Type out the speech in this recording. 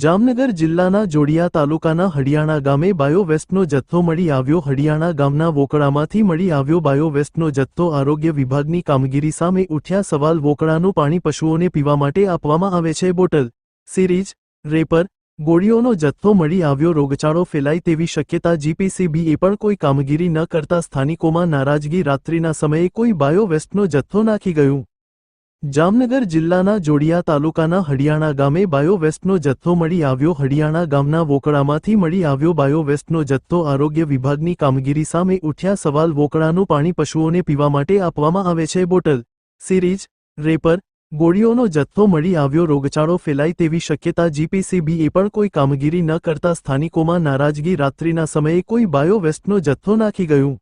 જામનગર જિલ્લાના જોડિયા તાલુકાના હડિયાણા ગામે બાયોવેસ્ટનો જથ્થો મળી આવ્યો. હડિયાણા ગામના વોકળામાંથી મળી આવ્યો બાયોવેસ્ટનો જથ્થો આરોગ્ય વિભાગની કામગીરી સામે ઉઠ્યા સવાલ. વોકળાનું પાણી પશુઓને પીવા માટે આપવામાં આવે છે. બોટલ, સિરીજ, રેપર, ગોળીઓનો જથ્થો મળી આવ્યો. રોગચાળો ફેલાય તેવી શક્યતા જીપીસીબીએ પણ કોઈ કામગીરી ન કરતા સ્થાનિકોમાં નારાજગી રાત્રિના સમયે કોઈ બાયોવેસ્ટનો જથ્થો નાખી ગયું. જામનગર જિલ્લાના જોડિયા તાલુકાના હડિયાણા ગામે બાયોવેસ્ટનો જથ્થો મળી આવ્યો. હડિયાણા ગામના વોકળામાંથી મળી આવ્યો બાયોવેસ્ટનો જથ્થો આરોગ્ય વિભાગની કામગીરી સામે ઉઠ્યા સવાલ વોકળાનું પાણી પશુઓને પીવા માટે આપવામાં આવે છે. બોટલ, સિરીજ, રેપર, ગોળીઓનો જથ્થો મળી આવ્યો. રોગચાળો ફેલાય તેવી શક્યતા જીપીસીબીએ પણ કોઈ કામગીરી ન કરતા સ્થાનિકોમાં નારાજગી રાત્રિના સમયે કોઈ બાયોવેસ્ટનો જથ્થો નાખી ગયું.